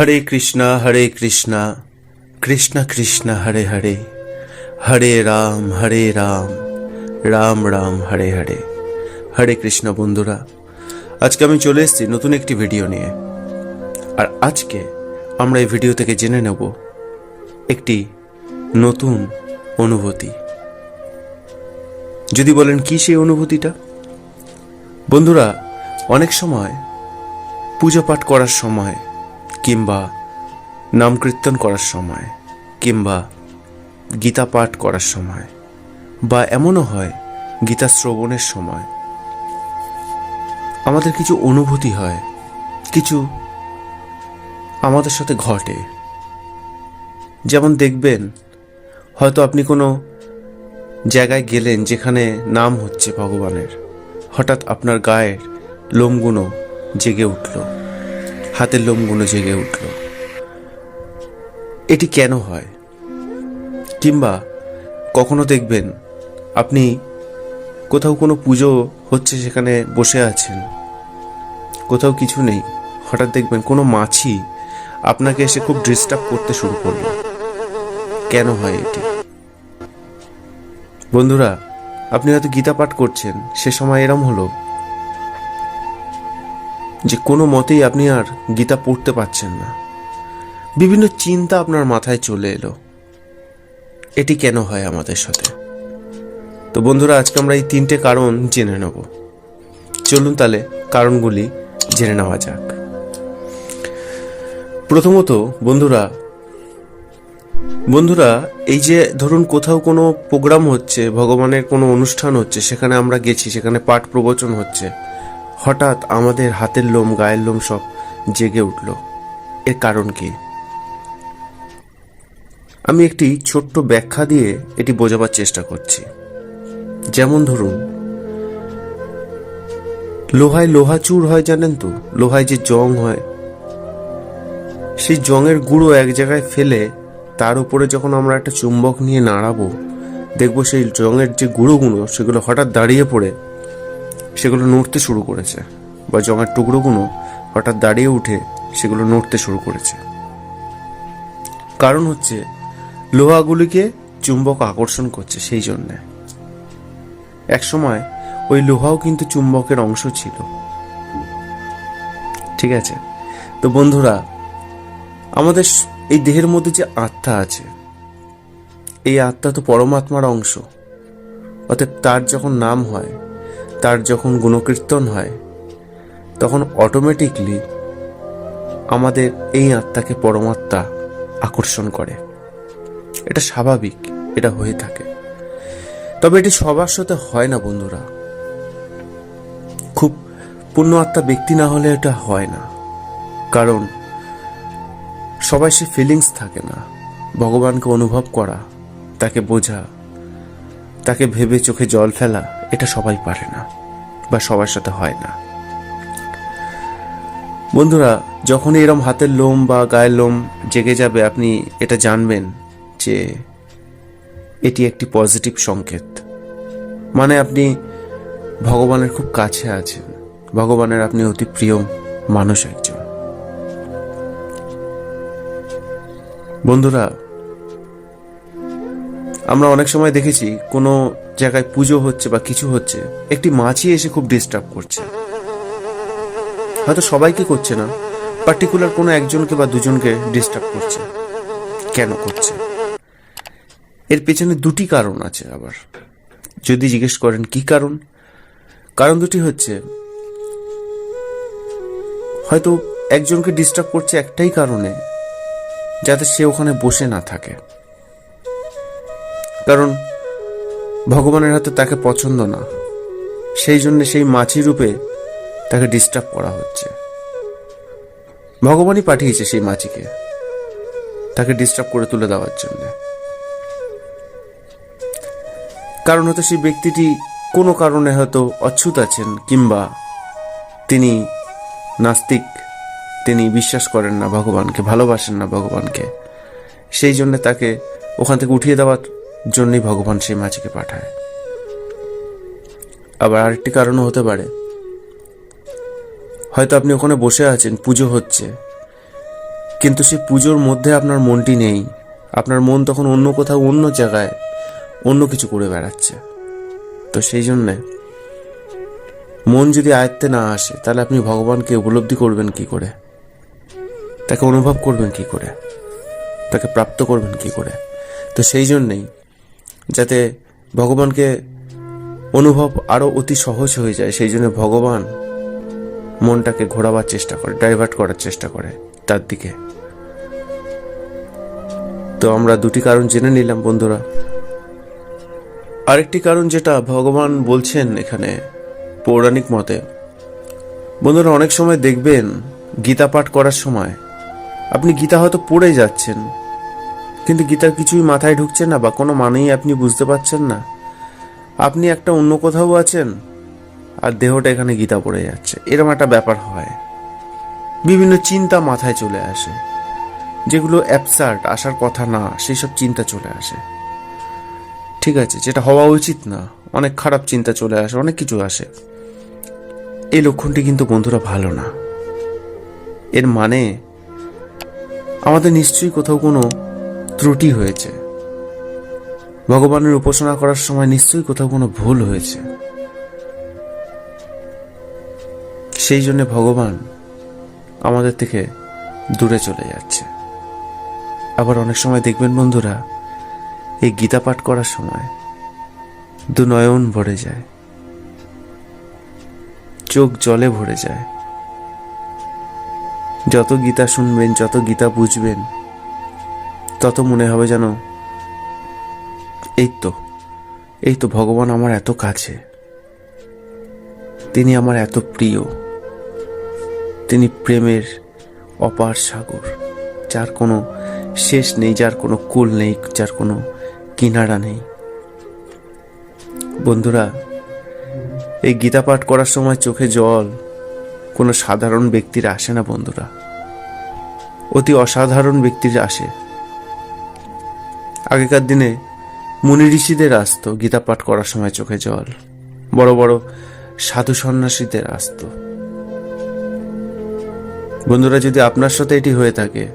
হরে কৃষ্ণ হরে কৃষ্ণ কৃষ্ণ কৃষ্ণ, হরে হরে হরে রাম হরে রাম রাম রাম, হরে হরে। হরে কৃষ্ণ বন্ধুরা, আজকে আমি চলে এসেছি নতুন একটি ভিডিও নিয়ে। আর আজকে আমরা এই ভিডিও থেকে জেনে নেব একটি নতুন অনুভূতি। যদি বলেন কি সেই অনুভূতিটা? বন্ধুরা, অনেক সময় পুজো পাঠ করার সময় কিংবা নাম কীর্তন করার সময়, কিংবা গীতা পাঠ করার সময়, বা এমনও হয় গীতা শ্রবণের সময়, আমাদের কিছু অনুভূতি হয়, কিছু আমাদের সাথে ঘটে। যেমন দেখবেন, হয়তো আপনি কোনো জায়গায় গেলেন যেখানে নাম হচ্ছে ভগবানের, হঠাৎ আপনার গায়ের লোমগুলো জেগে উঠল। হাতের লোমগুলো জেগে উঠল। এটি কেন হয়? কিংবা কখনো দেখবেন আপনি কোথাও কোনো পুজো হচ্ছে সেখানে বসে আছেন? কোথাও কিছু নেই, হঠাৎ দেখবেন কোনো মাছি আপনাকে এসে খুব ডিস্টার্ব করতে শুরু করল। কেন হয় এটি? বন্ধুরা, আপনি হয়তো গীতা পাঠ করছেন, সে সময় এরম হলো। যে কোনো মতেই আপনি আর গীতা পড়তে পারছেন না। বিভিন্ন চিন্তা আপনার মাথায় চলে এলো। এটি কেন হয় আমাদের সাথে? তো বন্ধুরা, আজকে আমরা এই তিনটে কারণ জেনে নেব। চলুন তাহলে কারণগুলি জেনে নেওয়া যাক। প্রথমত, বন্ধুরা বন্ধুরা, এই যে ধরুন কোথাও কোনো প্রোগ্রাম হচ্ছে, ভগবানের কোনো অনুষ্ঠান হচ্ছে, সেখানে আমরা গেছি, সেখানে পাঠ প্রবচন হচ্ছে হঠাৎ আমাদের হাতের লোম, গায়ের লোম সব জেগে উঠল। এর কারণ কি? আমি একটি ছোট্ট ব্যাখ্যা দিয়ে এটি বোঝাবার চেষ্টা করছি। যেমন ধরুন, লোহায় লোহা চুর হয় জানেন তো? লোহায় যে জং হয়, সেই জংয়ের গুঁড়ো এক জায়গায় ফেলে তার উপরে যখন আমরা একটা চুম্বক নিয়ে নাড়াবো, দেখব সেই জংয়ের যে গুঁড়োগুলো, সেগুলো হঠাৎ দাঁড়িয়ে পড়ে। সেগুলো নড়তে শুরু করেছে বা জঙের টুকরোগুলো হঠাৎ দাঁড়িয়ে উঠে সেগুলো নড়তে শুরু করেছে। কারণ হচ্ছে, লোহাগুলিকে চুম্বক আকর্ষণ করছে সেই জন্যে। একসময় ওই লোহাও কিন্তু চুম্বকের অংশ ছিল। ঠিক আছে? তো বন্ধুরা, আমাদের এই দেহের মধ্যে যে আত্মা আছে, এই আত্মা তো পরমাত্মার অংশ। অতএব তার যখন নাম হয় তার যখন গুণকীর্তন হয়, তখন অটোমেটিকলি আমাদের এই আত্মাকে পরমাত্মা আকর্ষণ করে। এটা স্বাভাবিক, এটা হয়ে থাকে। তবে এটি সবার সাথে হয় না বন্ধুরা। খুব পূর্ণ আত্মা ব্যক্তি না হলে এটা হয় না। কারণ সবাই সে ফিলিংস থাকে না। ভগবানকে অনুভব করা, তাকে বোঝা, তাকে ভেবে চোখে জল ফেলা এটা সবাই পারে না, বা সবার সাথে হয় না। বন্ধুরা যখন এরম হাতের লোম বা গায়ের লোম জেগে যাবে, আপনি এটা জানবেন যে এটি একটি পজিটিভ সংকেত। মানে আপনি ভগবানের খুব কাছে আছেন। ভগবানের আপনি অতি প্রিয় মানুষ একজন। বন্ধুরা, আমরা অনেক সময় দেখেছি কোনো জায়গায় পুজো হচ্ছে বা কিছু হচ্ছে, একটি মাছি এসে খুব ডিস্টার্ব করছে। হয়তো সবাইকে করছে না? পার্টিকুলার কোনো একজনকে বা দুজনকে ডিস্টার্ব করছে। কেন করছে? এর পেছনে দুটি কারণ আছে আবার। যদি জিজ্ঞেস করেন কি কারণ? কারণ দুটি হচ্ছে, হয়তো একজনকে ডিস্টার্ব করছে একটাই কারণে, যাতে সে ওখানে বসে না থাকে। কারণ ভগবানের হাতে তাকে পছন্দ না। সেই জন্য সেই মাছি রূপে তাকে ডিস্টার্ব করা হচ্ছে। ভগবানই পাঠিয়েছে সেই মাছিকে তাকে ডিস্টার্ব করে তুলে দেওয়ার জন্য। কারণ হয়তো সেই ব্যক্তিটি কোনো কারণে হয়তো অচ্ছুত আছেন কিংবা তিনি নাস্তিক, তিনি বিশ্বাস করেন না ভগবানকে, ভালোবাসেন না ভগবানকে। সেই জন্য তাকে ওখান থেকে উঠিয়ে দেওয়ার জন্যই ভগবান সেই মাছিকে পাঠায়। আবার আরেকটি কারণও হতে পারে। হয়তো আপনি ওখানে বসে আছেন, পুজো হচ্ছে। কিন্তু সে পুজোর মধ্যে আপনার মনটি নেই। আপনার মন তখন অন্য কোথাও, অন্য জায়গায় অন্য কিছু করে বেড়াচ্ছে। তো সেই জন্যে মন যদি আয়ত্তে না আসে, তাহলে আপনি ভগবানকে উপলব্ধি করবেন কি করে? তাকে অনুভব করবেন কি করে? তাকে প্রাপ্ত করবেন কি করে? তো সেই জন্যেই যাতে ভগবানকে অনুভব আরও অতি সহজ হয়ে যায়। সেই জন্য ভগবান মনটাকে ঘোরাবার চেষ্টা করে ডাইভার্ট করার চেষ্টা করে তার দিকে। তো আমরা দুটি কারণ জেনে নিলাম বন্ধুরা। আরেকটি কারণ যেটা ভগবান বলছেন এখানে পৌরাণিক মতে, বন্ধুরা অনেক সময় দেখবেন গীতা পাঠ করার সময় আপনি গীতা হয়তো পড়ে যাচ্ছেন কিন্তু গীতার কিছুই মাথায় ঢুকছে না বা কোনো মানেই আপনি বুঝতে পারছেন না। আপনি একটা অন্য কোথাও আছেন আর দেহটা এখানে গীতা পড়ে যাচ্ছে। এরকম একটা ব্যাপার হয়। বিভিন্ন চিন্তা মাথায় চলে আসে। যেগুলো অ্যাবসার্ট আসার কথা না সেই সব চিন্তা চলে আসে। ঠিক আছে, যেটা হওয়া উচিত না। অনেক খারাপ চিন্তা চলে আসে, অনেক কিছু আসে। এই লক্ষণটি কিন্তু বন্ধুরা ভালো না। এর মানে আমাদের নিশ্চয়ই কোথাও কোনো ত্রুটি হয়েছে। ভগবানের উপাসনা করার সময় নিশ্চয়ই কোথাও কোনো ভুল হয়েছে। সেই জন্য ভগবান আমাদের থেকে দূরে চলে যাচ্ছে। আবার অনেক সময় দেখবেন বন্ধুরা, এই গীতা পাঠ করার সময় দু নয়ন ভরে যায়। চোখ জলে ভরে যায়। যত গীতা শুনবেন, যত গীতা বুঝবেন তত মনে হবে যেন। এই তো এই তো ভগবান আমার এত কাছে। তিনি আমার এত প্রিয়। তিনি প্রেমের অপার সাগর, যার কোনো শেষ নেই, যার কোনো কুল নেই, যার কোনো কিনারা নেই। বন্ধুরা, এই গীতা পাঠ করার সময় চোখে জল, কোনো সাধারণ ব্যক্তির আসে না বন্ধুরা। অতি অসাধারণ ব্যক্তির আসে। আগেকার দিনে মুনি ঋষিদের আসতো, গীতা পাঠ করার সময় চোখে জল। বড় বড় সাধু সন্ন্যাসীদের আসতো। বন্ধুরা, যদি আপনার সাথে এটি হয়ে থাকে,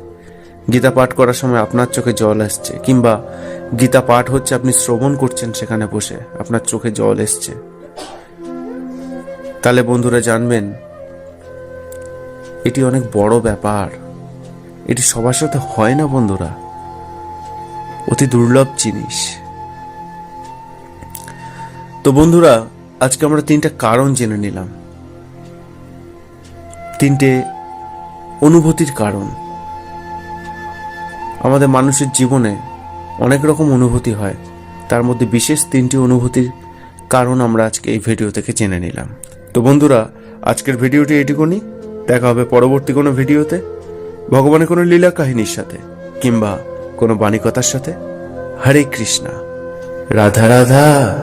গীতা পাঠ করার সময় আপনার চোখে জল আসছে, কিংবা গীতা পাঠ হচ্ছে আপনি শ্রবণ করছেন সেখানে বসে, আপনার চোখে জল এসছে, তাহলে বন্ধুরা জানবেন, এটি অনেক বড় ব্যাপার। এটি সবার সাথে হয় না, বন্ধুরা। অতি দুর্লভ জিনিস। তো বন্ধুরা, আজকে আমরা তিনটা কারণ জেনে নিলাম। তিনটে অনুভূতির কারণ। আমাদের মানুষের জীবনে অনেক রকম অনুভূতি হয়। তার মধ্যে বিশেষ তিনটি অনুভূতির কারণ আমরা আজকে এই ভিডিও থেকে জেনে নিলাম। তো বন্ধুরা, আজকের ভিডিওটি এটুকুনি দেখা হবে পরবর্তী কোনো ভিডিওতে। ভগবানের কোনো লীলা কাহিনীর সাথে কিংবা কোনো বাণিকতার সাথে? হরে কৃষ্ণা রাধা রাধা।